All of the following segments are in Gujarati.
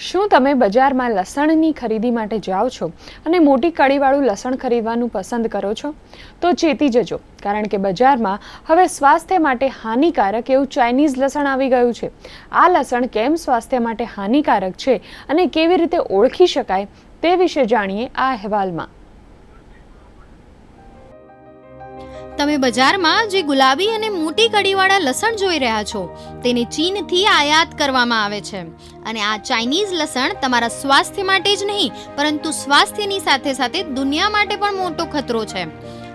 શું તમે બજારમાં લસણની ખરીદી માટે જાઓ છો અને મોટી કળીવાળું લસણ ખરીદવાનું પસંદ કરો છો? તો ચેતી જજો, કારણ કે બજારમાં હવે સ્વાસ્થ્ય માટે હાનિકારક એવું ચાઇનીઝ લસણ આવી ગયું છે. આ લસણ કેમ સ્વાસ્થ્ય માટે હાનિકારક છે અને કેવી રીતે ઓળખી શકાય તે વિશે જાણીએ આ અહેવાલમાં. તમે બજારમાં જે ગુલાબી અને મોટી કડીવાળા લસણ જોઈ રહ્યા છો, તેને ચીનથી આયાત કરવામાં આવે છે. અને આ ચાઇનીઝ લસણ તમારા સ્વાસ્થ્ય માટે જ નહીં, પરંતુ સ્વાસ્થ્યની સાથે સાથે દુનિયા માટે પણ મોટો ખતરો છે.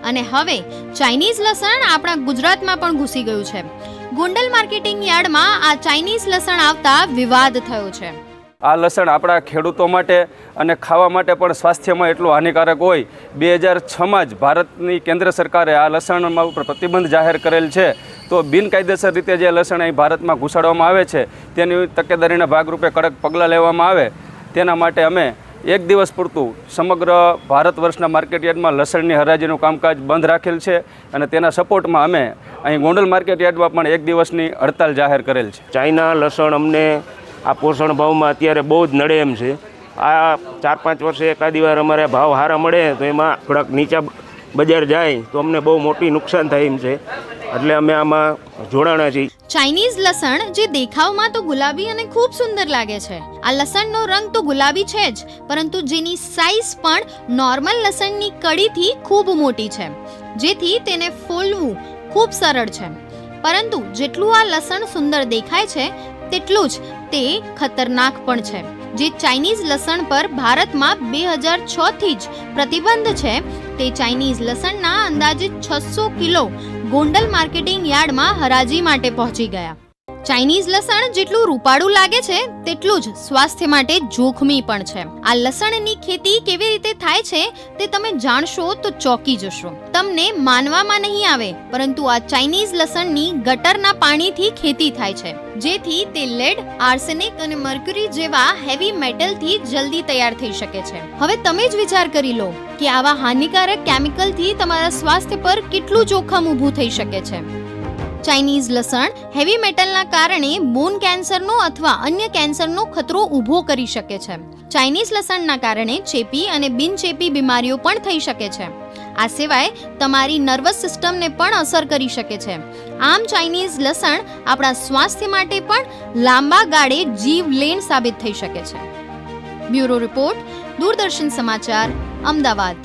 અને હવે, ચાઇનીઝ લસણ આપણા ગુજરાતમાં પણ ઘૂસી ગયું છે. ગોંડલ માર્કેટિંગ યાર્ડમાં આ ચાઇનીઝ લસણ આવતા વિવાદ થયો છે. આ લસણ આપણા ખેડૂતો માટે અને ખાવા માટે પણ સ્વાસ્થ્યમાં એટલું હાનિકારક હોય. બે હજાર છમાં જ ભારતની કેન્દ્ર સરકારે આ લસણમાં ઉપર પ્રતિબંધ જાહેર કરેલ છે. તો બિનકાયદેસર રીતે જે લસણ અહીં ભારતમાં ઘુસાડવામાં આવે છે, તેની તકેદારીના ભાગરૂપે કડક પગલાં લેવામાં આવે. તેના માટે અમે એક દિવસ પૂરતું સમગ્ર ભારત વર્ષના માર્કેટ યાર્ડમાં લસણની હરાજીનું કામકાજ બંધ રાખેલ છે અને તેના સપોર્ટમાં અમે અહીં ગોંડલ માર્કેટ યાર્ડમાં પણ એક દિવસની હડતાલ જાહેર કરેલ છે. ચાઇના લસણ અમને આ પોષણ ભાવમાં અત્યારે બહુ જ નડે એમ છે. આ ચાર પાંચ વર્ષે એકાદી વાર અમારે ભાવ સારા મળે તો એમાં થોડાક નીચા બજાર જાય તો અમને બહુ મોટી નુકસાન થાય એમ છે. એટલે અમે આમાં જોડાણા છીએ. ચાઇનીઝ લસણ જે દેખાવમાં તો ગુલાબી અને ખૂબ સુંદર લાગે છે. આ લસણનો રંગ તો ગુલાબી છે જ, પરંતુ જેની સાઈઝ પણ નોર્મલ લસણની કડીથી ખૂબ મોટી છે, જેથી તેને ફોલવું ખૂબ સરળ છે. પરંતુ જેટલું આ લસણ સુંદર દેખાય છે, તેટલું જ તે ખતરનાક પણ છે. જે ચાઇનીઝ લસણ પર ભારતમાં બે હજાર છથી જ પ્રતિબંધ છે, તે ચાઇનીઝ લસણના અંદાજે છસો કિલો ગોંડલ માર્કેટિંગ યાર્ડમાં હરાજી માટે પહોંચી ગયા. ચાઇનીઝ લસણ જેટલું રૂપાળું લાગે છે, તેટલું જ સ્વાસ્થ્ય માટે જોખમી પણ છે. આ લસણની ખેતી કેવી રીતે થાય છે, તે તમે જાણશો તો ચોંકી જશો. તમને માનવામાં નહીં આવે, પરંતુ આ ચાઇનીઝ લસણની ગટરના પાણીથી ખેતી થાય છે, જેથી તે લેડ, આર્સેનિક અને મર્ક્યુરી જેવા હેવી મેટલથી જલ્દી તૈયાર થઈ શકે છે. હવે તમે જ વિચાર કરી લો કે આવા હાનિકારક કેમિકલથી તમારા સ્વાસ્થ્ય પર કેટલું જોખમ ઊભું થઈ શકે છે. ચાઇનીઝ લસણ હેવી મેટલના કારણે બોન કેન્સરનો અથવા અન્ય કેન્સરનો ખતરો ઊભો કરી શકે છે. ચાઇનીઝ લસણના કારણે ચેપી અને બિનચેપી બીમારીઓ પણ થઈ શકે છે. આ સિવાય તમારી નર્વસ સિસ્ટમને પણ અસર કરી શકે છે. આમ ચાઇનીઝ લસણ આપણા સ્વાસ્થ્ય માટે પણ લાંબા ગાળે જીવલેણ સાબિત થઈ શકે છે. બ્યુરો રિપોર્ટ, દૂરદર્શન સમાચાર, અમદાવાદ.